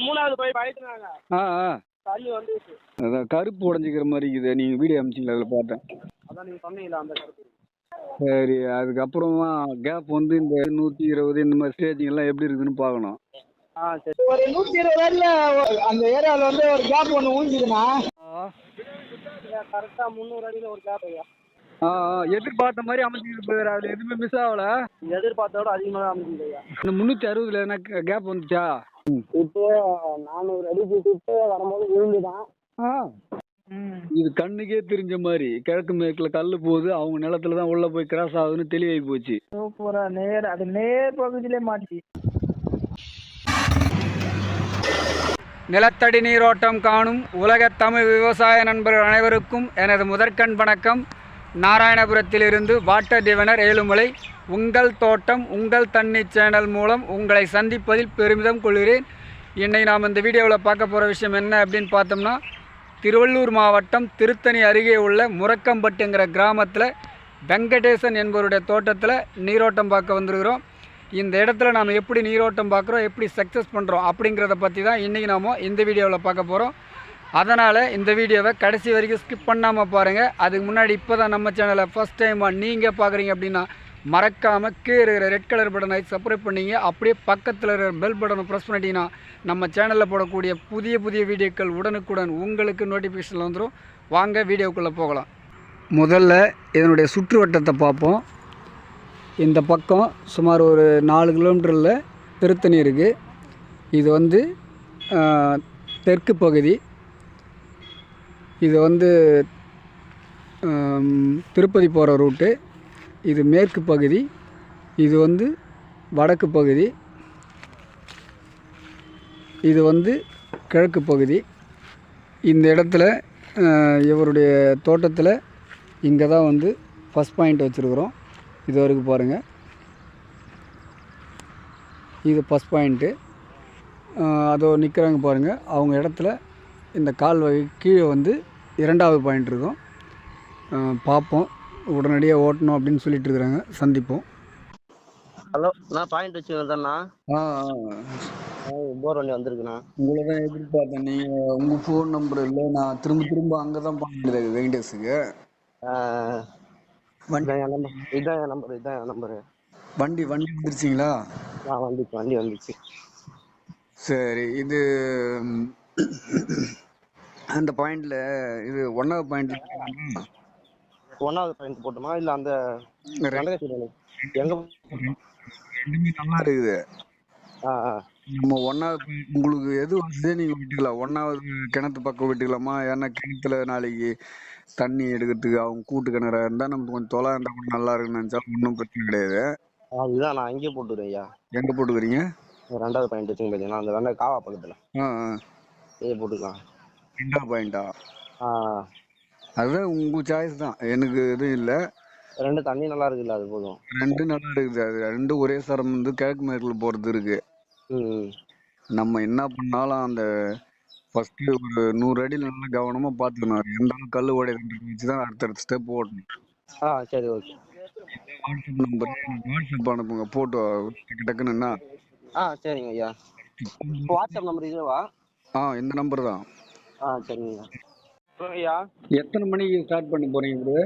மூணாவது போய் பயத்துனாங்க ஆ ஆ. தண்ணி வந்துச்சு அதான் கருப்பு உடஞ்சிக்கிற மாதிரி இருக்குது. நீங்கள் வீடியோ அமிச்சிங்களா அதில் பார்த்தேன். அதான் நீங்க சொன்னீங்களா அந்த கருத்து சரி அதுக்கப்புறமா கேப் வந்து இந்த நூற்றி இருபது இந்த மாதிரி ஸ்டேஜிங் எல்லாம் எப்படி இருக்குதுன்னு பார்க்கணும். ஆ சரி. ஒரு நூத்தி இருபது அடியில அந்த ஏரியாவில் வந்து ஒரு கேப் ஒன்று ஊஞ்சிதுண்ணா. கரெக்டாக முந்நூறு அடியில் ஒரு கேப் ஐயா. எதிர்பார்த்த மாதிரி அமைச்சிக்கிட்டு போயிரு அதில் எதுவுமே மிஸ் ஆகல. எதிர்பார்த்தோட அதிகமாக ஐயா. இந்த முந்நூற்றி அறுபதுல எதனா கேப் வந்துச்சா? இப்போ நானூறு அடி சுட்டு வரும்போது விழுந்துதான். இது கண்ணுக்கே தெரிஞ்ச மாதிரி கிழக்கு மேற்குல கல் போகுது அவங்க நிலத்துல தான் உள்ள போய் கிராஸ் ஆகுதுன்னு தெளிவாகி போச்சு. சூப்பரா நேர் அது நேர் பகுதியிலே மாட்டி நிலத்தடி நீரோட்டம் காணும் உலகத் தமிழ் விவசாய நண்பர்கள் அனைவருக்கும் எனது முதற்கண் வணக்கம். நாராயணபுரத்திலிருந்து வாட்டர் டிவனர் ஏழுமலை உங்கள் தோட்டம் உங்கள் தண்ணி சேனல் மூலம் உங்களை சந்திப்பதில் பெருமிதம் கொள்கிறேன். இன்னை நாம் இந்த வீடியோவில் பார்க்க போகிற விஷயம் என்ன அப்படின்னு பார்த்தோம்னா திருவள்ளூர் மாவட்டம் திருத்தணி அருகே உள்ள முரக்கம்பட்டுங்கிற கிராமத்தில் வெங்கடேசன் என்பவருடைய தோட்டத்தில் நீரோட்டம் பார்க்க வந்திருக்கிறோம். இந்த இடத்துல நாம் எப்படி நீரோட்டம் பார்க்குறோம் எப்படி சக்ஸஸ் பண்ணுறோம் அப்படிங்கிறத பற்றி தான் இன்றைக்கி நாம் இந்த வீடியோவில் பார்க்க போகிறோம் அதனால் இந்த வீடியோவை கடைசி வரைக்கும் ஸ்கிப் பண்ணாமல் பாருங்கள் அதுக்கு முன்னாடி இப்போ தான் நம்ம சேனலை ஃபஸ்ட் டைமாக நீங்கள் பார்க்குறீங்க அப்படின்னா மறக்காமல் கீழே இருக்கிற ரெட் கலர் பட்டனை சப்ஸ்கிரைப் பண்ணிங்க. அப்படியே பக்கத்தில் இருக்கிற பெல் பட்டனை ப்ரெஸ் பண்ணிட்டீங்கன்னா நம்ம சேனலில் போடக்கூடிய புதிய புதிய வீடியோக்கள் உடனுக்குடன் உங்களுக்கு நோட்டிஃபிகேஷன் வந்துடும் வாங்க வீடியோக்குள்ளே போகலாம். முதல்ல இதனுடைய சுற்றுவட்டத்தை பார்ப்போம். இந்த பக்கம் சுமார் ஒரு நாலு கிலோமீட்டரில் திருத்தணி இருக்குது இது வந்து தெற்கு பகுதி. இது வந்து திருப்பதி போகிற ரூட்டு. இது மேற்கு பகுதி. இது வந்து வடக்கு பகுதி. இது வந்து கிழக்கு பகுதி. இந்த இடத்துல இவருடைய தோட்டத்தில் இங்கே தான் வந்து ஃபஸ்ட் பாயிண்ட் வச்சுருக்குறோம். இது வரைக்கும் பாருங்கள் இது ஃபஸ்ட் பாயிண்ட்டு அதோ நிற்கிறாங்க பாருங்கள் அவங்க இடத்துல இந்த கால்வாய் கீழே வந்து இரண்டாவது பாயிண்ட் இருக்கும். பார்ப்போம். உடனடியாக ஓட்டணும் அப்படின்னு சொல்லிட்டு இருக்கிறாங்க. சந்திப்போம். ஹலோ நான் பாயிண்ட் வச்சுருந்தேண்ணா ஆ போர் வண்டி வந்திருக்குண்ணா. உங்களை தான் எதிர்பார்த்தேன் நீங்கள் உங்கள் ஃபோன் நம்பர் இல்லை நான் திரும்ப திரும்ப அங்கே தான் பண்ணது வெங்கடேஷுக்கு. இதான் என் நம்பர் இதான் என் நம்பர் வண்டி வண்டி வந்துருச்சிங்களா? ஆ வந்துச்சு வண்டி வந்துச்சு. சரி இது அந்த பாயிண்ட்ல இது ஒன்றாவது பாயிண்ட் ஒன்றாவது பாயிண்ட் போட்டுமா? இல்லை அந்த எங்க ரெண்டுமே நல்லா இருக்குது. ஆ ஆ. நம்ம ஒன்றாவது உங்களுக்கு எது வசதியோ நீங்கள் விட்டுக்கலாம்? ஒன்றாவது கிணத்து பக்கம் விட்டுக்கலாமா? ஏன்னா கிணத்துல நாளைக்கு தண்ணி எடுக்கிறதுக்கு அவங்க கூட்டு கிணறா இருந்தால் நமக்கு கொஞ்சம் தொலை இருந்தால் கூட நல்லா இருக்குன்னு நினச்சா ஒன்றும் பிரச்சனை கிடையாது. அதுதான் நான் அங்கேயே போட்டுக்கிறேன் ஐயா. எங்கே போட்டுக்கிறீங்க? ரெண்டாவது பாயிண்ட் வச்சுங்க அந்த வெண்டை காவா பக்கத்தில். ஆ ஆ. இதே போட்டுக்கலாம். ரெண்டாவது பாயிண்டா? அதுதான் உங்கள் சாய்ஸ் தான். எனக்கு எதுவும் இல்லை. ரெண்டு தண்ணி நல்லா இருக்குல்ல அது போதும். ரெண்டு நல்லா இருக்குது. அது ரெண்டும் ஒரே சரம் வந்து கிழக்கு மேற்கில் போகிறது இருக்கு. நம்ம என்ன பண்ணாலும் அந்த ஃபர்ஸ்ட் ஒரு நூறு அடியில் நல்லா கவனமா பார்த்துக்கணும். எந்த அளவுக்கு கல் உடையது வச்சு தான் அடுத்தடுத்த ஸ்டெப் ஓட்டணும் ஆ சரி ஓகே. வாட்ஸ்அப் நம்பர் வாட்ஸ்அப் அனுப்புங்க. போட்டோ டக்கு டக்குன்னு ஆ சரிங்க ஐயா. வாட்ஸ்அப் நம்பர் இதுவா? ஆ இந்த நம்பர் தான். ஆ சரிங்க. ஐயா எத்தனை மணிக்கு ஸ்டார்ட் பண்ண போறீங்க ப்ரோ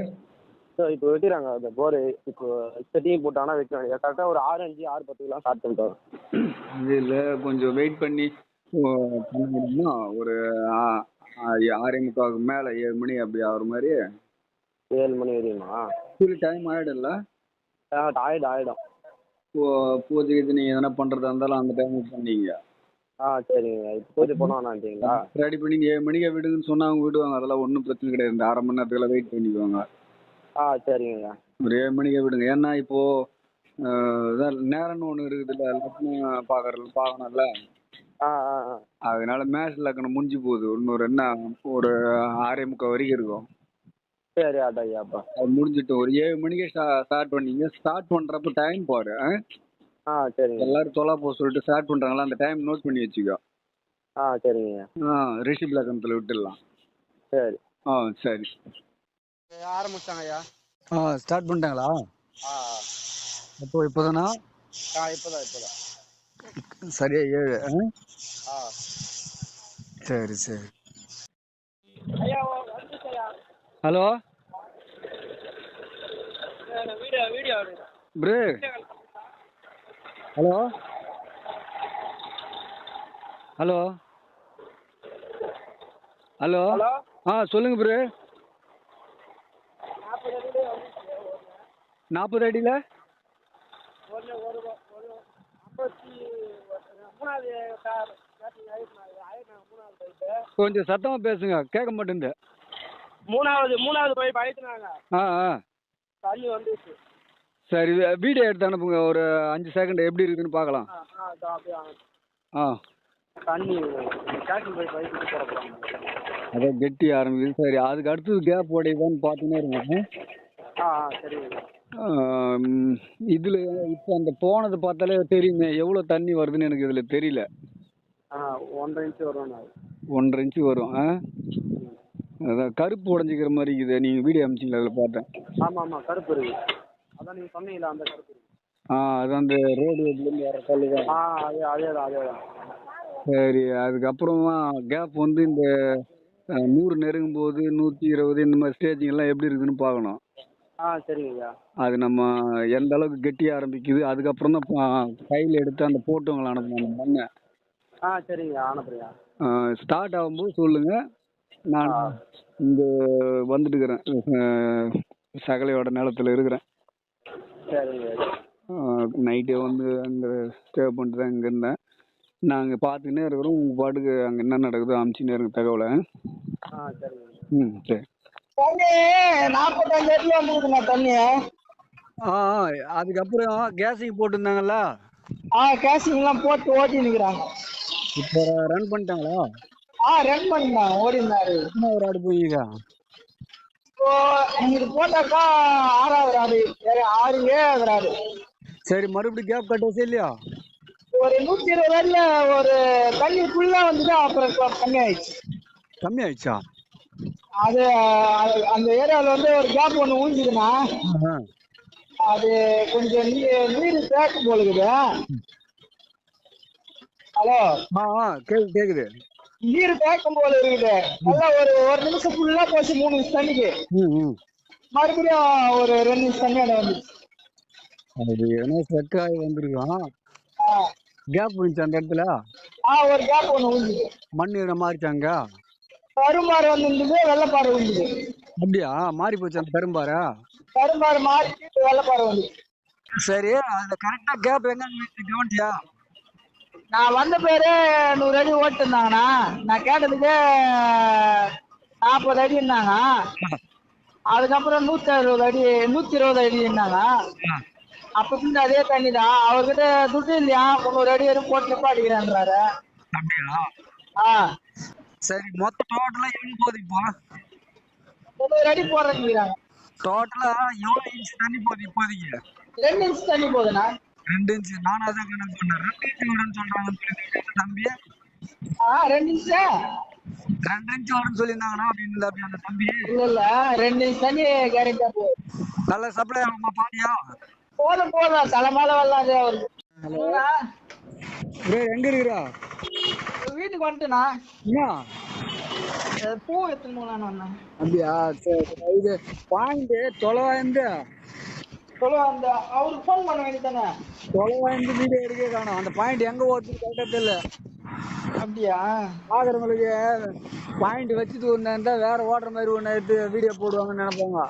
ஸோ இப்போ வெட்டிடுறாங்க அந்த போர் இப்போ செட்டிங் போட்டாங்கன்னா வைக்க வேண்டியது கரெக்டாக ஒரு ஆறு அஞ்சு ஆறு பத்துக்குலாம் ஸ்டார்ட் பண்ணிட்டோம். இதில் கொஞ்சம் வெயிட் பண்ணி ஓ, பண்ண முடியுமா? ஒரு ஆறே முக்காவுக்கு மேலே ஏழு மணி அப்படி ஆகிற மாதிரி? ஏழு மணி வரையுமா? ஃபுல் டைம் ஆகிடும்ல ஆயிடும் ஆயிடும். இப்போ பூஜை இது நீங்கள் எதனா பண்ணுறதா இருந்தாலும் அந்த டைமுக்கு பண்ணீங்க. ஆ சரிங்க. வேணான்ட்டீங்களா ரெடி பண்ணி ஏழு மணிக்கு விடுங்கன்னு சொன்னா அவங்க விடுவாங்க. அதெல்லாம் ஒன்றும் பிரச்சனை கிடையாது. இந்த அரை மணி நேரத்துக்குள்ள வெயிட் பண்ணிக்குவாங்க. ஆ சரிங்க. ஒரு ஏழு மணிக்கே விடுங்க. ஏன்னா இப்போ ஆஹ், இதான் நேரம்னு ஒன்று இருக்குதுல்ல. எல்லாத்தையும் பார்க்கறது பார்க்கணும்ல ஆ ஆ ஆ. அதனால மேட்ச் லக்கணம் முடிஞ்சு போகுது. இன்னொரு என்ன ஒரு ஆறே முக்கால் வரைக்கும் இருக்கும். சரி ஐயா அப்போ அது முடிஞ்சிட்டு ஒரு ஏழு மணிக்கே ஸ்டார்ட் பண்ணீங்க. ஸ்டார்ட் பண்ணுறப்ப டைம் பாரு ஆ? ஆ சரிங்க. எல்லாரும் தொலை போக சொல்லிட்டு ஸ்டார்ட் பண்ணுறாங்களா அந்த டைம் நோட் பண்ணி வச்சுக்கோ. ஆ சரிங்க. ஐயா ஆ ரிஷிப் லக்கணத்தில் விட்டுடலாம். சரி. ஆ சரி. ஆரம்பிச்சிட்டாங்க ஐயா ஆ ஸ்டார்ட் பண்ணிட்டாங்களா? ஆ. அப்போ இப்போதானா? ஆ இப்போதான் இப்போதான். சரியா ஏழு ஆ? ஆ. சரி சரி. ஹலோ? வீடியோ வீடியோ ப்ரே. ஹலோ? ஹலோ? ஹலோ? ஆ சொல்லுங்க ப்ரே. நாற்பது அடியிலே? கொஞ்சம் சத்தமாக பேசுங்க கேட்க மாட்டேங்குது மூணாவது மூணாவது பைப் அழைத்துனாங்க. ஆ ஆ. தண்ணி வந்துச்சு. சரி வீடியோ எடுத்து அனுப்புங்க. ஒரு அஞ்சு செகண்ட் எப்படி இருக்குதுன்னு பார்க்கலாம். ஆ தண்ணி அதான் கெட்டி ஆரம்பிக்குது. சரி அதுக்கு அடுத்தது கேப் உடையுதான்னு பார்த்துன்னே இருங்க. ஆ. சரி. இதில் இப்போ அந்த போனது பார்த்தாலே தெரியுமே எவ்வளோ தண்ணி வருதுன்னு எனக்கு இதில் தெரியல. ஒன்றரை இன்ச்சு வரும் ஒன்றரை இன்ச்சு வரும். ஆ? அதான் கருப்பு உடஞ்சிக்கிற மாதிரி இருக்குது. நீங்கள் வீடியோ அமிச்சிங்களா அதில் பார்த்தேன். ஆமாம் ஆமாம் கருப்பு இருக்கு அதான் சொன்னீங்களா அந்த ஆ அது அந்த ரோடு இதுலேருந்து வர கல் தான். ஆ அதே அதே தான் அதே தான். சரி அதுக்கப்புறமா கேப் வந்து இந்த அஹ், நூறு நெருங்கும் போது நூற்றி இருபது இந்த மாதிரி ஸ்டேஜிங் எல்லாம் எப்படி இருக்குதுன்னு பார்க்கணும். ஆ சரிங்க ஐயா. அது நம்ம எந்த அளவுக்கு கெட்டிய ஆரம்பிக்குது அதுக்கப்புறம் தான் கையில் எடுத்து அந்த போட்டோங்களை அனுப்பணும் அந்த மண்ணை ஆ சரிங்க அனுப்புறியா ஸ்டார்ட் ஆகும்போது சொல்லுங்கள் நான். இங்கே வந்துட்டுக்கிறேன் சகலையோட நிலத்துல இருக்கிறேன். சரிங்க. நைட்டே வந்து அங்கே ஸ்டே பண்ணிட்டு தான் இங்கே இருந்தேன். நாங்கள் பார்த்துக்கினே இருக்கிறோம். உங்கள் பாட்டுக்கு அங்கே என்ன நடக்குதோ அமுச்சினே இருக்கு தகவலை. ஆ சரிங்க. ம் சரி. தண்ணி நாற்பத்தஞ்சு அடியில் வந்துருக்குண்ணா தண்ணி. ஆ ஆ, அதுக்கப்புறம் கேஸிங் போட்டிருந்தாங்கல்ல? ஆ கேசிங்லாம் போட்டு ஓட்டி நிற்கிறாங்க இப்போ ரன் பண்ணிட்டாங்களா? ஆ ரன் பண்ணிருந்தாங்க ஓடினாரு என்ன ஒரு ஆடு போயிங்க இப்போ போட்டாக்கா வேற ஆறு ஏழாவது ஆடு சரி மறுபடியும் கேப் கட்டவசே இல்லையா ஒரு நூற்றி இருபது அடியில் ஒரு தண்ணி ஃபுல்லாக வந்துட்டு அப்புறம் கம்மி ஆயிடுச்சு கம்மி ஆயிடுச்சா அது அந்த ஏரியாவில் வந்து ஒரு கேப் ஒன்று ஊஞ்சிதுன்னா அது கொஞ்சம் நீர் தேக்கம் போலுக்குது. ஹலோ? ஆ கேக்குது கேக்குது. நீர் தேக்கம் போல இருக்குது. நல்லா ஒரு ஒரு நிமிஷம் ஃபுல்லாக போச்சு மூணு நிமிஷம் தண்ணிக்கு. ம் ம். மறுபடியும் ஒரு ரெண்டு நிமிஷம் தண்ணி அடை வந்துச்சு. அது ஏன்னா செக்காகி வந்திருக்கான் ஆ. கேப் இருந்துச்சு அந்த இடத்துல? ஆ ஒரு கேப் ஒன்று ஊஞ்சுது மண் இடம் மாறிச்சாங்க கரும்பாறு வந்துருந்தது வெள்ளைப்பாறை வந்துது அப்படியா? மாறி போச்சு அந்த பெரும்பாரா கரும்பாறு மாறி வெள்ளைப்பாறை வந்துச்சு. சரி அந்த கரெக்டாக கேப் எங்க கவனிச்சியா? நான் வந்த பேரு நூறு அடி ஓட்டுருந்தாங்கண்ணா நான் கேட்டதுக்கு நாற்பது அடி இருந்தாங்க அதுக்கப்புறம் நூற்றி அறுபது அடி நூற்றி இருபது அடி இருந்தாங்க அப்பத்துல அதே தண்ணி தான் அவர்கிட்ட துட்டு இல்லையா? முந்நூறு அடி வரைக்கும் போட்டு நிப்பாட்டிக்கிறேன்றாரு. அப்படியா? ஆ. சரி மொத்த டோட்டலா எவ்வளவு போகுது இப்போ? முந்நூறு அடி போடுறேங்கிறாங்க டோட்டலா எவ்வளவு இன்ச் தண்ணி போகுது இப்போதைக்கு? ரெண்டு இன்ச் தண்ணி போகுதுண்ணா. ரெண்டு இன்ச் நானும் அதான் கணக்கு பண்ணேன் ரெண்டு இன்ச் வரும்னு சொல்றாங்கன்னு சொல்லியிருந்தாங்க. தம்பி? ஆ ரெண்டு இன்ச்சா ரெண்டு இன்ச் வரும்னு சொல்லியிருந்தாங்கண்ணா. அப்படின்னு அப்படி அந்த தம்பி. இல்ல இல்ல. ரெண்டு இன்ச் தண்ணி கேரண்டா நல்ல சப்ளை ஆகுமா பாத்தியா போதும் போதும். தலைமால வரலாம் அவருக்கு எங்க இருக்கிறா? வீட்டுக்கு வந்துட்டுண்ணா. பூ எடுத்துன்னு போகலான்னு வந்தேன். அப்படியா? சரி. இது பாயிண்ட் தொலைவாய்ந்து சொல்லுவா அந்த அவருக்கு ஃபோன் பண்ண வேண்டியதானே தொலைவாய்ந்து வீடியோ எடுக்க காணும் அந்த பாயிண்ட் எங்க ஓடுறது கரெக்டாக தெரியல. அப்படியா? பார்க்குறவங்களுக்கு பாயிண்ட் வச்சுட்டு ஒன்று இருந்தால் வேற ஓடுற மாதிரி ஒன்று எடுத்து வீடியோ போடுவாங்கன்னு நினைப்பாங்க.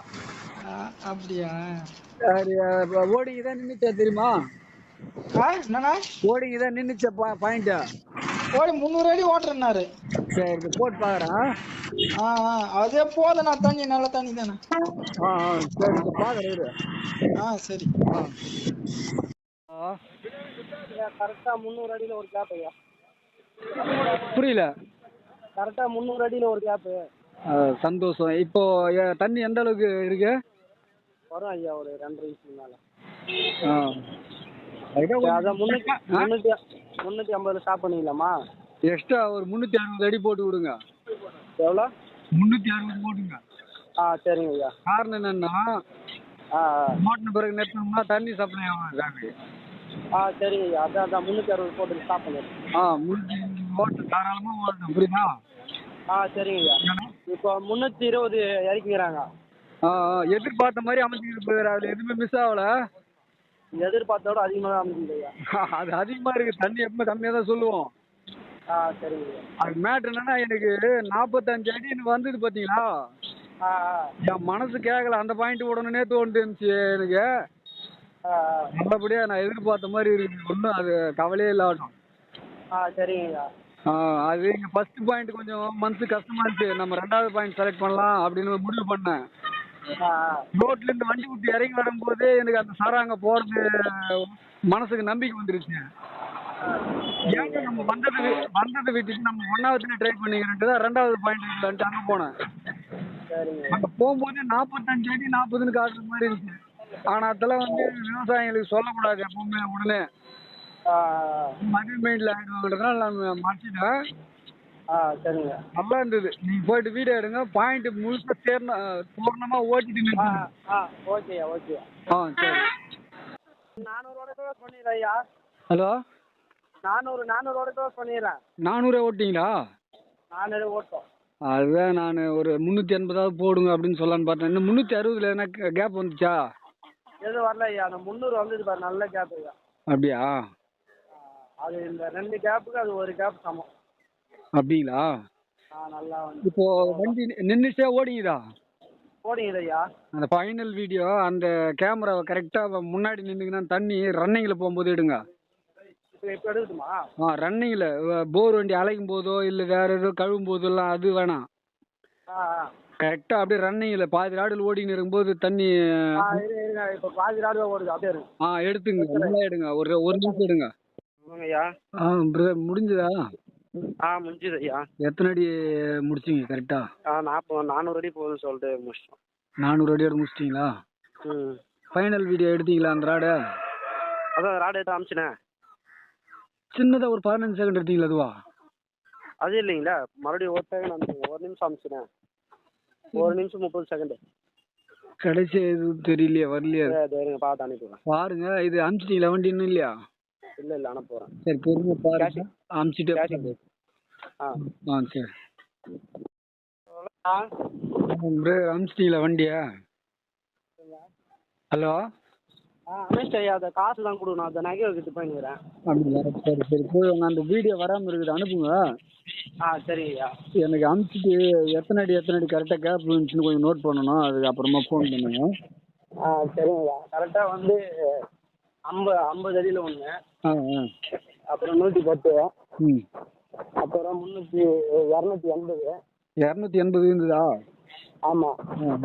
அப்படியா? சரி ஓடிங்க தான் நின்றுச்சா தெரியுமா? ஆ என்னண்ணா ஓடிங்க தான் நின்றுச்சா பா பாயிண்ட்டா ஓடி முந்நூறு அடி ஓட்டுறேன்னாரு. சரி போட்டு பார்க்குறேன் ஆ ஆ அதே போதுண்ணா தண்ணி நல்ல தண்ணி தானே. ஆ ஆ சரி இரு. ஆ சரி. ஆ. கரெக்டாக முந்நூறு அடியில் ஒரு கேப் ஐயா புரியல. கரெக்டாக முந்நூறு அடியில் ஒரு கேப்பு ஆ, சந்தோஷம். இப்போ தண்ணி எந்த அளவுக்கு இருக்கு? வரும் ஐயா ஒரு ரெண்டரை இன்ச்சுக்கு மேலே. ஆ. அதான் முந்நூற்றி முந்நூற்றி ஐம்பதில் ஸ்டாப் பண்ணிக்கலாமா எக்ஸ்ட்ரா ஒரு முந்நூற்றி அறுபது அடி போட்டு விடுங்க. எவ்வளோ? முந்நூற்றி அறுபது போட்டுங்க. ஆ சரிங்க ஐயா. காரணம் என்னன்னா மாட்டின பிறகு நிறுத்தணும்னா தண்ணி சப்ளை ஆகாது ஆ சரிங்க ஐயா. அதான் அதான் முந்நூற்றி அறுபது போட்டு ஸ்டாப் பண்ணிடுறேன். ஆ முந்நூற்றி ஓட்டு தாராளமாக ஓட்டு புரியுதா? ஆ சரிங்க ஐயா. இப்போ முந்நூற்றி இருபது இறக்கிக்கிறாங்க. எதிர்பார்த்த மாதிரி brother. அதுல எதுவுமே மிஸ் ஆகல. எதிர்பார்த்தோட அதிகமாக தான் அமைஞ்சுது ஐயா அது அதிகமா இருக்கு. தண்ணி எப்பவுமே கம்மியா தான் சொல்லுவோம். ஆ சரிங்க. ஐயா அது மேட்ரு என்னன்னா எனக்கு நாற்பத்தஞ்சு அடி எனக்கு வந்தது பாத்தீங்களா? என் மனசு கேட்கல அந்த பாயிண்ட் உடனே தோணுச்சு எனக்கு. ஆ ஆ. நல்லபடியா நான் எதிர்பார்த்த மாதிரி இருக்கு. ஒன்றும் அது கவலையே இல்லாட்டும் ஆ சரிங்க ஐயா ஆ, அது ஃபர்ஸ்ட் பாயிண்ட் கொஞ்சம் மனசு கஷ்டமா இருந்துச்சு நம்ம ரெண்டாவது பாயிண்ட் செலக்ட் பண்ணலாம் அப்படின்னு முடிவு பண்ணேன். ரோட்ல இருந்து வண்டி விட்டு இறங்கி வரும்போது எனக்கு அந்த சாராங்க போறது மனசுக்கு நம்பிக்கை வந்துருச்சு ஏங்க நம்ம வந்தது வந்ததை விட்டுட்டு நம்ம ஒன்னாவதுல ட்ரை பண்ணிக்கிறேன்ட்டு தான் ரெண்டாவது பாயிண்ட் அங்கே போனேன். அங்கே போகும்போது நாற்பத்தஞ்சு அடி நாற்பதுன்னு காட்டுற மாதிரி இருந்துச்சு. ஆனால் அதெல்லாம் வந்து விவசாயிகளுக்கு சொல்லக்கூடாது எப்பவுமே உடனே. மதிய மைண்டில் ஆகிடுவாங்கிறதுனால நான் மாற்றிட்டேன் ஆ சரிங்க. நல்லா இருந்தது நீங்கள் போயிட்டு வீடியோ எடுங்க. பாயிண்ட் முழுக்க தேர்ன பூர்ணமாக ஓட்டிட்டு ஆ ஆ ஓகேயா ஓகே ஆ சரி. நானூறோட க்ளோஸ் பண்ணிடுறேன் ஐயா ஹலோ? நானூறு நானூறோட க்ளோஸ் பண்ணிடுறேன் நானூறே ஓட்டிங்களா நானூறு ஓட்டம். அதுதான் நான் ஒரு முந்நூற்றி எண்பதாவது போடுங்க அப்படின்னு சொல்லலான்னு பார்த்தேன். இன்னும் முந்நூற்றி அறுபதுல என்ன கேப் வந்துச்சா? எதுவும் வரல ஐயா அந்த முந்நூறு வந்தது பாரு. நல்ல கேப் ஐயா. அப்படியா? அது இந்த ரெண்டு கேப்புக்கு அது ஒரு கேப் சமம். அப்படிங்களா? நல்லா இப்போ வண்டி நின்றுச்சே ஓடிங்குதா போடுங்க ஐயா அந்த ஃபைனல் வீடியோ அந்த கேமராவை கரெக்டாக முன்னாடி நின்றுங்கன்னா தண்ணி ரன்னிங்கில் போகும்போது எடுங்க. இப்போ இப்போ எடுக்கட்டுமா? ஆ ரன்னிங்கில் போர் வண்டி அலைக்கும் போதோ இல்லை வேறு ஏதோ கழுவும் போதெல்லாம் அது வேணாம் கரெக்டாக அப்படியே ரன்னிங்கில் பாதி ராடில் ஓடின்னு இருக்கும்போது தண்ணி இப்போ பாதி ஓடுது. அப்படியே ஆ எடுத்துங்க. நல்லா எடுங்க. ஒரு ஒரு நிமிஷம் எடுங்க. ஆ பிரதர் முடிஞ்சதா? ஆ முடிஞ்சுது ஐயா. எத்தனை அடி முடிச்சிங்க கரெக்டாக ஆ நாற்பது நானூறு அடி போகுதுன்னு சொல்லிட்டு முடிச்சிட்டோம். நானூறு அடியோட முடிச்சிட்டிங்களா? ம். ஃபைனல் வீடியோ எடுத்தீங்களா அந்த ராடை அதான் ராடு எடுத்து அமிச்சினேன் சின்னதாக ஒரு பதினஞ்சு செகண்ட் எடுத்தீங்களா அதுவா? அது இல்லைங்களா? மறுபடியும் ஒரு செகண்ட் அமிச்சிங்க ஒரு நிமிஷம் அமிச்சினேன் ஒரு நிமிஷம் முப்பது செகண்டு கடைசி எதுவும் தெரியலையே வரலையே? இருங்க பார்த்து அனுப்பிடுறேன். பாருங்க இது அனுப்பிச்சிட்டீங்களா வண்டி இன்னும் இல்லையா? இல்லை இல்லை அனுப்புகிறேன் சரி பொறுமை பாருங்க. கேஷிங் ஆ. ஆ சரி அனுப்பிச்சிட்டீங்களா வண்டியை? ஹலோ? ஆ ஐயா அந்த காசு தான் கொடுக்கணும் அந்த நகை வைக்கிட்டு அப்படிங்களா சரி சரி போய் அந்த வீடியோ வராமல் இருக்குது அனுப்புங்க. ஆ சரிங்க ஐயா. எனக்கு அனுப்பிச்சிட்டு எத்தனை அடி எத்தனை அடி கரெக்டாக கேப் இருந்துச்சுன்னு கொஞ்சம் நோட் பண்ணணும். அதுக்கு அப்புறமா ஃபோன் பண்ணுங்க. ஆ சரிங்க ஐயா. கரெக்டாக வந்து ஐம்பது ஐம்பது அடியில் ஒன்று ஆ ஆ. அப்புறம் நூற்றி பத்து. ம். அப்புறம் முந்நூற்றி இரநூத்தி எண்பது. இரநூத்தி எண்பது இருந்ததா? ஆமாம் ஆ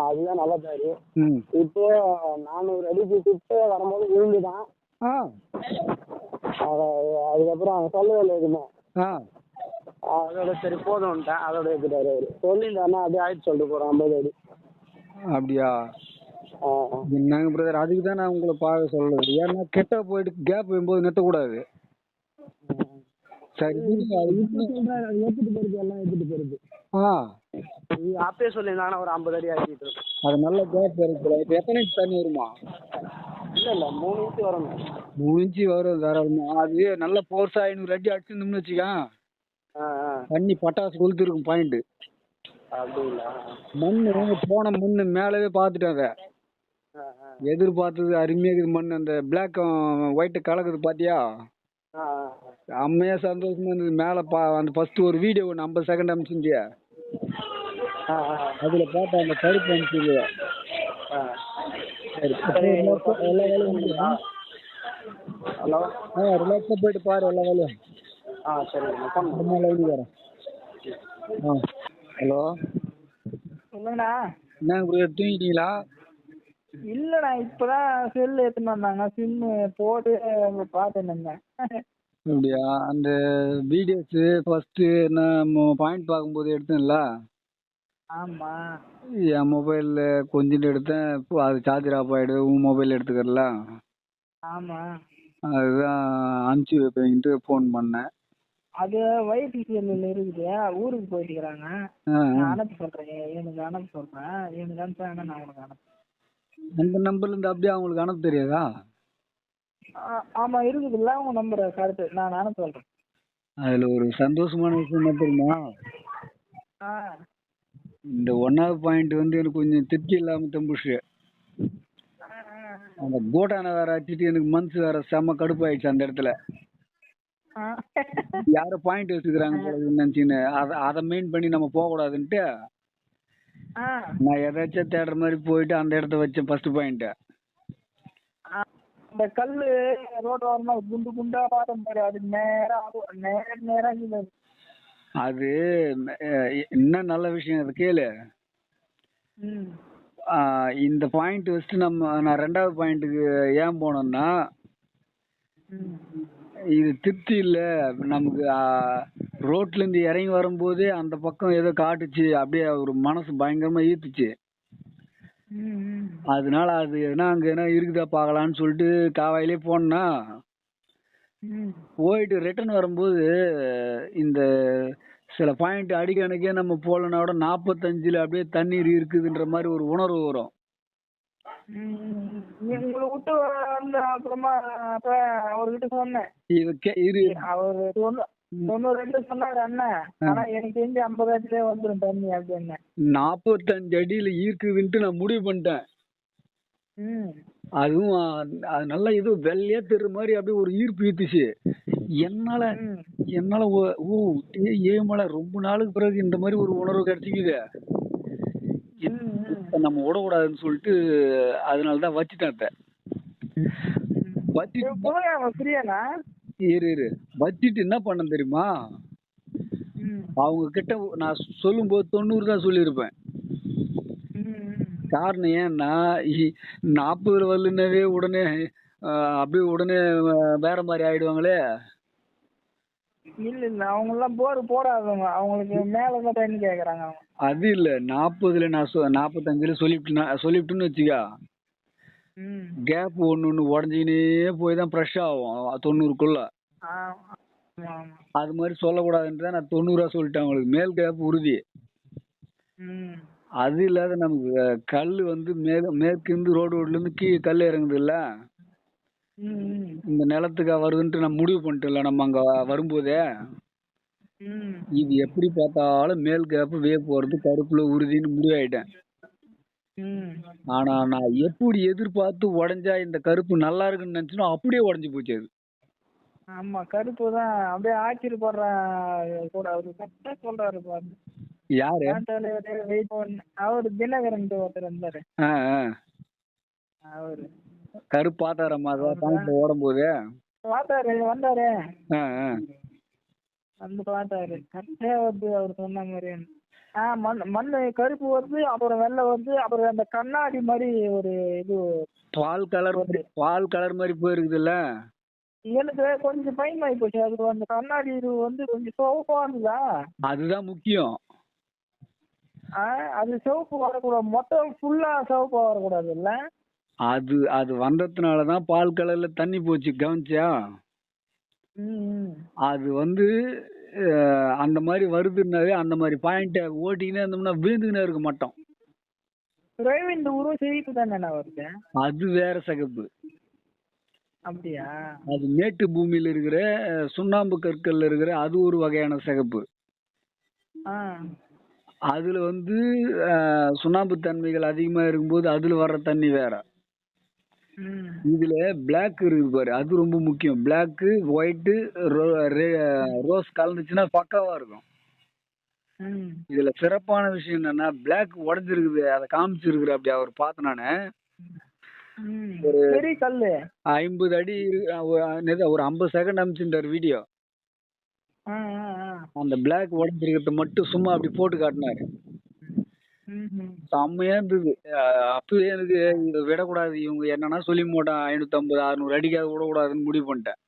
ஆ அதுதான் நல்ல பேர் இப்போ நானூறு அடிக்கு கிட்ட வரும்போது விழுந்து தான் ஆ அதுக்கப்புறம் அவங்க சொல்லவே இல்லை எதுவுமே. அதோட சரி போதும்ன்ட்டேன் அதோட எடுத்துட்டாரு அவரு. சொல்லியிருந்தாருன்னா அப்படியே ஆயிடுச்சு சொல்லிட்டு போகிறோம் ஐம்பது அடி. அப்படியா. என்னங்க பிரதர் அதுக்கு தான் நான் உங்களை பார்க்க சொல்றது ஏன்னா கெட்ட போயிட்டு கேப் வரும்போது நிறுத்தக்கூடாது. சரி. அப்பயே சொல்லியிருந்தாங்கன்னா ஒரு ஐம்பது அடி ஆக்கிட்டு இருக்கும் அது நல்ல கேப் இருக்குல்ல இப்போ எத்தனை இன்ச் தண்ணி வருமா? இல்லை இல்லை மூணு இன்ச்சு வரணும் மூணு இன்ச்சு வரும் தாராளமா அது நல்ல ஃபோர்ஸா ஐநூறு அடி அடிச்சிருந்தோம்னு வச்சுக்க. ஆ ஆ. தண்ணி பட்டாசு கொளுத்திருக்கும் பாயிண்ட் மண்ணு போன மண்ணு மேலவே பார்த்துட்டேன் அதை. எதிர்பார்த்தது அருமையாக மண் அந்த பிளாக்கும் ஒயிட்டு கலக்குது ஆ செம்மையா சந்தோஷமா இருந்தது. மேலே பா அந்த ஃபர்ஸ்ட் ஒரு வீடியோ ஒன்று ஐம்பது செகண்ட் அனுப்பிச்சிருந்தியா? ஆ ஆ. அதில் பார்த்தா அந்த கருப்பு சரி ஆ எல்லா வேலையும்? ஹலோ? ஆ ரிலாக்ஸாக போயிட்டு பாரு எல்லா வேலையும். ஆ லைனுக்கு வரேன் ஆ. ஹலோ? சொல்லுங்கண்ணா என்னங்க ப்ரோ தூங்கிட்டீங்களா? இல்லைண்ணா இப்போதான் செல்லு எடுத்துன்னு வந்தாங்க. சிம்மு போட்டு அங்கே பார்த்துன்னு இருந்தேன் அப்படியா? அந்த வீடியோஸு ஃபஸ்ட்டு நான் பாயிண்ட் பார்க்கும்போது எடுத்தேன்ல? ஆமாம் என் மொபைலில் கொஞ்சம் எடுத்தேன். இப்போ அது சார்ஜர் ஆஃப் ஆகிடுது உன் மொபைல் எடுத்துக்கறல? ஆமாம் அதுதான் அனுப்பிச்சி வைப்பேன்ட்டு ஃபோன் பண்ணேன். அது ஒய்ஃபை செல்லில் இருக்குது. ஊருக்கு போயிட்டுக்கிறாங்க. நான் அனுப்ப சொல்கிறேன் எனக்கு அனுப்ப சொல்கிறேன் எனக்கு அனுப்பிச்சாங்கன்னா நான் உனக்கு அனுப்புறேன் அந்த நம்பர்லேருந்து அப்படியே அவங்களுக்கு அனுப்ப தெரியாதா? ஆமா இருக்குதுல்ல உங்க நம்பர் கரெக்ட். நான் நானும் சொல்றேன். அதில் ஒரு சந்தோஷமான விஷயம் என்ன தெரியுமா? இந்த ஒன்றாவது பாயிண்ட் வந்து எனக்கு கொஞ்சம் திருப்தி இல்லாமல் தம்புச்சு. அந்த கோட்டானை வேற அடிச்சிட்டு எனக்கு மனசு வேற செம்ம கடுப்பாயிடுச்சு அந்த இடத்துல. யாரோ பாயிண்ட் வச்சுக்கிறாங்க போல நினச்சின்னு. அதை அதை மெயின் பண்ணி நம்ம போகக்கூடாதுன்ட்டு ஆ. நான் எதாச்சும் தேடுற மாதிரி போயிட்டு அந்த இடத்த வச்சேன் ஃபர்ஸ்ட் பாயிண்ட்டு ஆ. இந்த கல்லு ரோட் ஓரமா குண்டு குண்டா பார்த்தேன் பாரு. அது நேரா அது நேர நேரா இருக்குது அது என்ன நல்ல விஷயம் அது கேளு. இந்த பாயிண்ட் வச்சுட்டு நம்ம நான் ரெண்டாவது பாயிண்ட்டுக்கு ஏன் போனேன்னா ம். இது திருப்தி இல்லை. நமக்கு ரோட்லேருந்து இறங்கி வரும்போதே அந்த பக்கம் ஏதோ காட்டுச்சு. அப்படியே ஒரு மனசு பயங்கரமாக ஈர்த்துச்சு. அதனால அது எதுனா அங்கே என்ன இருக்குதா பார்க்கலான்னு சொல்லிட்டு காவாயிலே போனேன்னா போயிட்டு ரிட்டர்ன் வரும்போது இந்த சில பாயிண்ட் அடிக்கணக்கே நம்ம போகலன்னா கூட நாற்பத்தஞ்சில் அப்படியே தண்ணீர் இருக்குதுன்ற மாதிரி ஒரு உணர்வு வரும். உங்களை விட்டு வந்து அப்புறமா அப்ப அவர்கிட்ட சொன்னேன். இது அவர் தொண்ணூறு ரெண்டு சொன்னாரு அண்ணன் ஆனா எனக்கு தெரிஞ்சு ஐம்பதாயிரத்துலயே வந்துடும் தண்ணி அப்படின்னு. நாற்பத்தஞ்சு அடியில் இருக்குதுன்ட்டு நான் முடிவு பண்ணிட்டேன். அதுவும் அது நல்லா ஏதோ வெள்ளையா தெரு மாதிரி அப்படியே ஒரு ஈர்ப்பு ஈர்த்துச்சு என்னால என்னால ஓ- ஏமலை ரொம்ப நாளுக்கு பிறகு இந்த மாதிரி ஒரு உணர்வு கிடைச்சிக்குது. நம்ம விடக்கூடாதுன்னு சொல்லிட்டு அதனால தான் வச்சுட்டேன் இரு இரு. வச்சுட்டு என்ன பண்ண தெரியுமா? அவங்க கிட்ட நான் சொல்லும்போது தொண்ணூறு தான் சொல்லியிருப்பேன். காரணம் ஏன்னா நாற்பதுல வரலனாவே உடனே அப்படியே உடனே வேற மாதிரி ஆயிடுவாங்களே? இல்ல இல்ல. அவங்க எல்லாம் போர் போடாதவங்க அவங்களுக்கு மேலதான் தண்ணி கேக்குறாங்க அது இல்ல. நாற்பதுல நான் நாற்பத்தஞ்சுல சொல்லிவிட்டுனா சொல்லிவிட்டுன்னு வச்சுக்கா. கேப் ஒன்று ஒன்று உடஞ்சிக்கினே போய் தான் ஃப்ரெஷ் ஆகும். தொண்ணூறுக்குள்ள. அது மாதிரி சொல்லக்கூடாதுன்னு தான் நான் தொண்ணூறா சொல்லிட்டேன் அவங்களுக்கு மேல் கேப் உறுதி. அது இல்லாத நமக்கு கல் வந்து மேல மேற்கிருந்து ரோடு ரோட்லேருந்து கீழே கல் இறங்குது இல்ல இந்த நிலத்துக்கு வருதுன்ட்டு நான் முடிவு பண்ணிட்டேன்ல நம்ம அங்கே வரும்போதே. இது எப்படி பார்த்தாலும் மேல் கேப்பு வே போகிறது கருப்புல உறுதின்னு முடிவாயிட்டேன். ஆனா நான் எப்படி எதிர்பார்த்து உடஞ்சா இந்த கருப்பு நல்லா இருக்குன்னு நினைச்சனோ அப்படியே உடஞ்சு போச்சு அது. ஆமா கருப்பு தான். அப்படியே ஆச்சரிய போடுறேன் கூட அவரு கரெக்டா சொல்றாரு பாரு யாரு அவரு தினகரன் ஒருத்தர் இருந்தாரு. அவரு. கருப்பு அதான் பாயிண்ட்ல ஓடும் போது பார்த்தாரு வந்தாரு. வந்து பார்த்தாரு. கரெக்டா வந்து அவர் சொன்ன மாதிரி ஆ மண் மண்ணு கருப்பு வருது அப்புறம் வெள்ளை வருது அப்புறம் அந்த கண்ணாடி மாதிரி ஒரு இது பால் கலர் பால் கலர் மாதிரி போயிருக்குதுல்ல. எனக்கு கொஞ்சம் பயமாயி போச்சு அது அந்த கண்ணாடி இது வந்து கொஞ்சம் சிவப்பா இருந்ததா? அதுதான் முக்கியம். அது சிவப்பு வரக்கூடாது. மொத்தம் ஃபுல்லா சிவப்பா வரக்கூடாது இல்ல அது அது வந்ததுனால தான் பால் கலர்ல தண்ணி போச்சு. கவனிச்சியா. அது வந்து அந்த மாதிரி வருதுன்னாவே அந்த மாதிரி பாயிண்ட்டை ஓட்டிக்கினே இருந்தோம்னா விழுந்துக்கினே இருக்க மாட்டோம். ரவிந்த உருவம் செய்து தானே வருது? அது வேற சகப்பு. அப்படியா? அது மேட்டு பூமியில இருக்கிற சுண்ணாம்பு கற்கள்ல இருக்கிற அது ஒரு வகையான சிகப்பு. அதுல வந்து சுண்ணாம்பு தன்மைகள் அதிகமா இருக்கும்போது அதுல வர்ற தண்ணி வேற. இதுல பிளாக் இருக்குது பாரு அது ரொம்ப முக்கியம். பிளாக்கு ஒயிட்டு ரோஸ் கலந்துச்சுன்னா பக்காவா இருக்கும். இதுல சிறப்பான விஷயம் என்னன்னா பிளாக் உடஞ்சிருக்குது அதை காமிச்சிருக்குற அப்படி அவர் பார்த்த நானு. பெரிய கல்லு ஐம்பது அடி ஒரு ஐம்பது செகண்ட் அனுப்பிச்சிருந்தார் வீடியோ அந்த பிளாக் உடஞ்சிருக்கிறத மட்டும் சும்மா அப்படி போட்டு காட்டினாரு. செம்மையா இருந்தது. அப்பவே எனக்கு இதை விடக்கூடாது. இவங்க என்னன்னா சொல்லி போட்டான் ஐநூற்றம்பது அறுநூறு அடிக்காத விடக்கூடாதுன்னு முடிவு பண்ணிட்டேன்.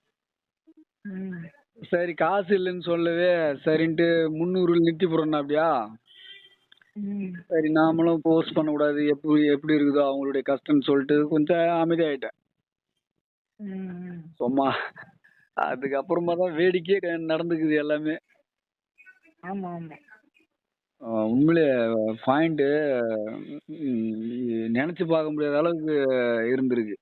சரி காசு இல்லைன்னு சொல்லவே சரின்ட்டு முந்நூறு நிறுத்தி போடுறேன் அப்படியா? சரி நாமளும் போஸ்ட் பண்ணக்கூடாது. எப்படி எப்படி இருக்குதோ அவங்களுடைய கஷ்டம்னு சொல்லிட்டு கொஞ்சம் அமைதியாயிட்டேன். சும்மா அதுக்கப்புறமா தான் வேடிக்கையே நடந்துக்குது எல்லாமே. ஆமா ஆமா. உண்மையிலே பாயிண்ட்டு நினச்சி பார்க்க முடியாத அளவுக்கு இருந்திருக்கு.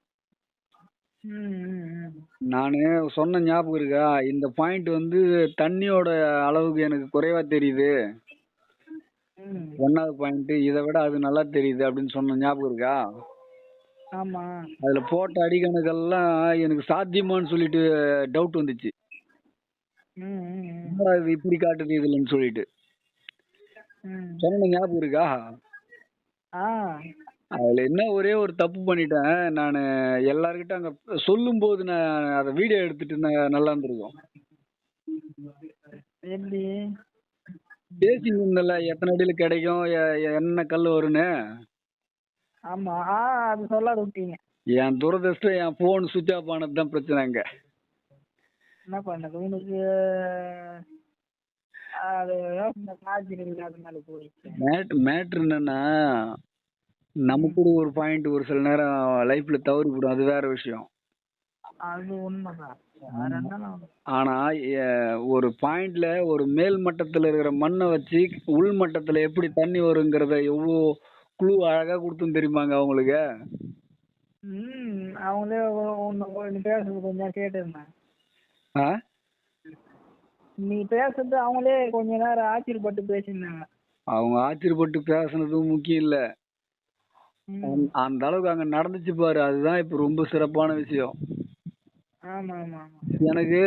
நான் சொன்ன ஞாபகம் இருக்கா? இந்த பாயிண்ட் வந்து தண்ணியோட அளவுக்கு எனக்கு குறைவா தெரியுது. ம். ஒன்றாவது பாயிண்ட் இதை விட அது நல்லா தெரியுது அப்படின்னு சொன்ன ஞாபகம் இருக்கா? ஆமா. அதுல போட்ட அடிக்கணக்கெல்லாம் எனக்கு சாத்தியமான்னு சொல்லிட்டு டவுட் வந்துச்சு. இது இப்படி காட்டுது இதுலன்னு சொல்லிட்டு. சொன்ன ஞாபகம் இருக்கா? அதுல என்ன ஒரே ஒரு தப்பு பண்ணிட்டேன். நான் எல்லார்கிட்ட அங்க சொல்லும்போது நான் அதை வீடியோ எடுத்துட்டு நல்லா இருந்திருக்கும். இருந்தல எத்தனை அடியில கிடைக்கும் என்ன கல் வரும்னு? ஆமா அது சொல்லாத விட்டீங்க. என் துரதிருஷ்டம் என் ஃபோன் சுவிட்ச் ஆஃப் ஆனது தான் பிரச்சனை அங்க. என்ன பண்ணது உனக்கு மேட்ரு என்னன்னா நமக்கு கூட ஒரு பாயிண்ட் ஒரு சில நேரம் லைஃப்ல தவறி போடும் அது வேற விஷயம். அது உண்மைதான். ஆனா ஒரு பாயிண்ட்ல ஒரு மேல் மட்டத்துல இருக்கிற மண்ணை வச்சு உள் மட்டத்துல எப்படி தண்ணி வருங்கிறத எவ்வளோ குழு அழகா கொடுத்துன்னு தெரியுமாங்க அவங்களுக்கு? ம் அவங்களே ஒன்று பேசுறது கொஞ்சம் கேட்டிருந்தேன் ஆ? நீ பேசுறது அவங்களே கொஞ்ச நேரம் ஆச்சரியப்பட்டு பேசியிருந்தாங்க அவங்க ஆச்சரியப்பட்டு பேசுனதும் முக்கியம் இல்ல. அந்த- அளவுக்கு அங்க நடந்துச்சு பாரு. அதுதான் இப்ப ரொம்ப சிறப்பான விஷயம். எனக்கு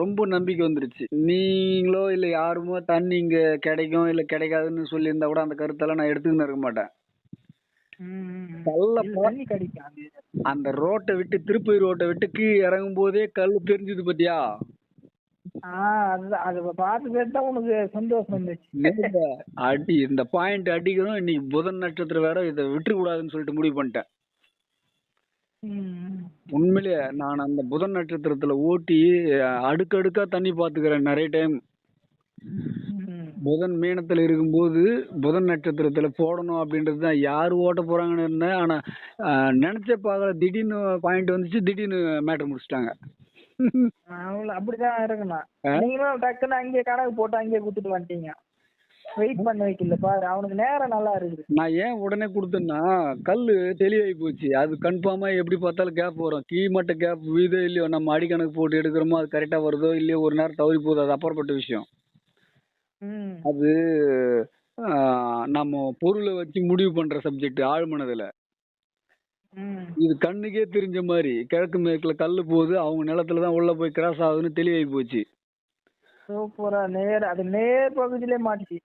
ரொம்ப நம்பிக்கை வந்துருச்சு. நீங்களோ இல்ல யாருமோ தண்ணி இங்க கிடைக்கும் இல்ல கிடைக்காதுன்னு சொல்லியிருந்தா கூட அந்த கருத்தெல்லாம் நான் எடுத்துக்கின்னு இருக்க மாட்டேன். அந்த ரோட்டை விட்டு திருப்பதி ரோட்டை விட்டு கீழே இறங்கும் போதே கல் தெரிஞ்சது பாத்தியா? அடி இந்த பாயிண்ட் அடிக்கணும் இன்னைக்கு புதன் நட்சத்திரம் வேற இதை விட்டுறக்கூடாதுன்னு சொல்லிட்டு முடிவு பண்ணிட்டேன். உண்மையிலேயே நான் அந்த புதன் நட்சத்திரத்துல ஓட்டி அடுக்கடுக்கா தண்ணி பாத்துக்கிறேன் நிறைய டைம். புதன் மீனத்துல இருக்கும்போது புதன் நட்சத்திரத்துல போடணும் அப்படின்றது தான் யார் ஓட்ட போறாங்கன்னு இருந்தேன். ஆனா ஆஹ், நினைச்ச பார்க்கல. திடீர்னு பாயிண்ட் வந்துச்சு திடீர்னு மேட்டர் முடிச்சிட்டாங்க. அவ்வளோ அப்படிதான் இருக்கணும். ஆ? நீங்களும் டக்குன்னு அங்கேயே கணக்கு போட்டு அங்கேயே கொடுத்துட்டு வந்துட்டீங்க. வெயிட் பண்ண வைக்கல பாரு அவனுக்கு நேரம் நல்லா இருக்குது. நான் ஏன் உடனே கொடுத்தேன்னா கல் தெளிவாகி போச்சு. அது கன்ஃபார்மா எப்படி பார்த்தாலும் கேப் வரும். கீழ்மட்ட கேப் வீதோ இல்லையோ நம்ம அடிக்கணக்கு போட்டு எடுக்கிறோமோ அது கரெக்டா வருதோ இல்லையோ ஒரு நேரம் தவறி போகுது. அது அப்புறப்பட்ட விஷயம். அது நம்ம பொருளை வச்சு முடிவு பண்ற சப்ஜெக்ட் ஆழ்மனதுல. இது கண்ணுக்கே தெரிஞ்ச மாதிரி கிழக்கு மேற்குல கல் போகுது அவங்க நிலத்துல தான் உள்ள போய் கிராஸ் ஆகுதுன்னு தெளிவாகி போச்சு. சூப்பரா. நேர் அது நேர் பகுதியிலே மாட்டுச்சு.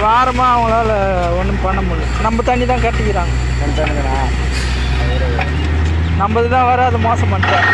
ஒரு வாரமா அவங்களால ஒன்றும் பண்ண முடியல. நம்ம தண்ணி தான் கட்டிக்கிறாங்க. நம்மது தான்? வராது மோசம் பண்ணிட்டேன்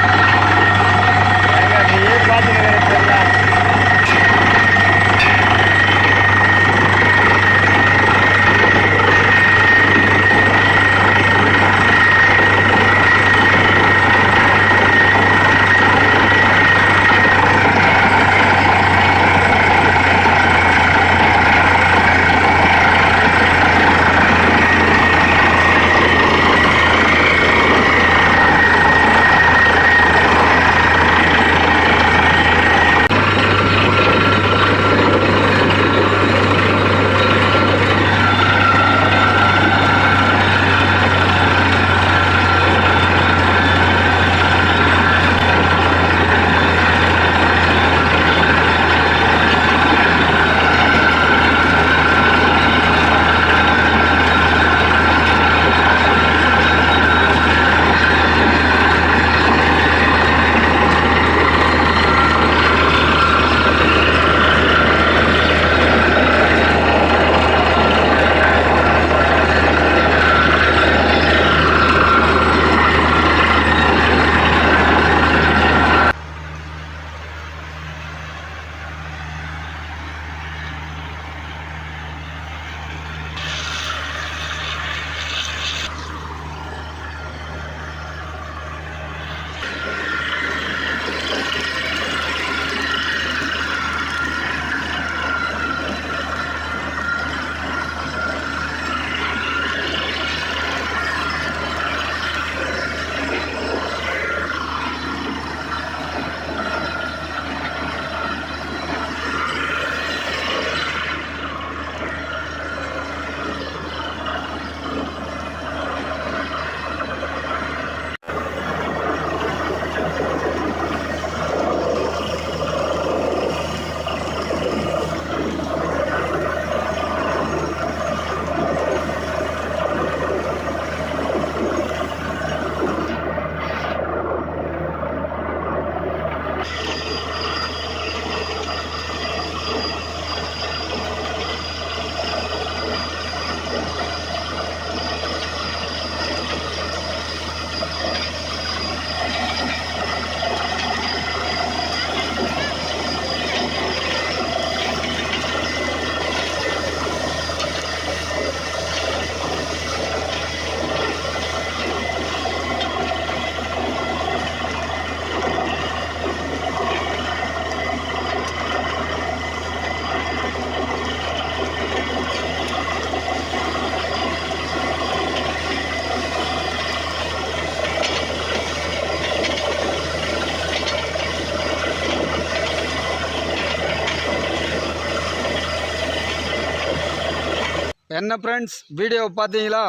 என்ன ஃப்ரெண்ட்ஸ் வீடியோ பார்த்தீங்களா?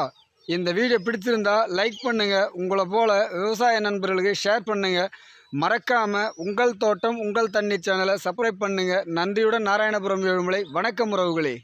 இந்த வீடியோ பிடிச்சிருந்தா லைக் பண்ணுங்கள் உங்களை போல் விவசாய நண்பர்களுக்கு ஷேர் பண்ணுங்கள் மறக்காமல் உங்கள் தோட்டம் உங்கள் தண்ணி சேனலை சப்ஸ்கிரைப் பண்ணுங்கள் நன்றியுடன் நாராயணபுரம் ஏழுமலை வணக்கம் உறவுகளே.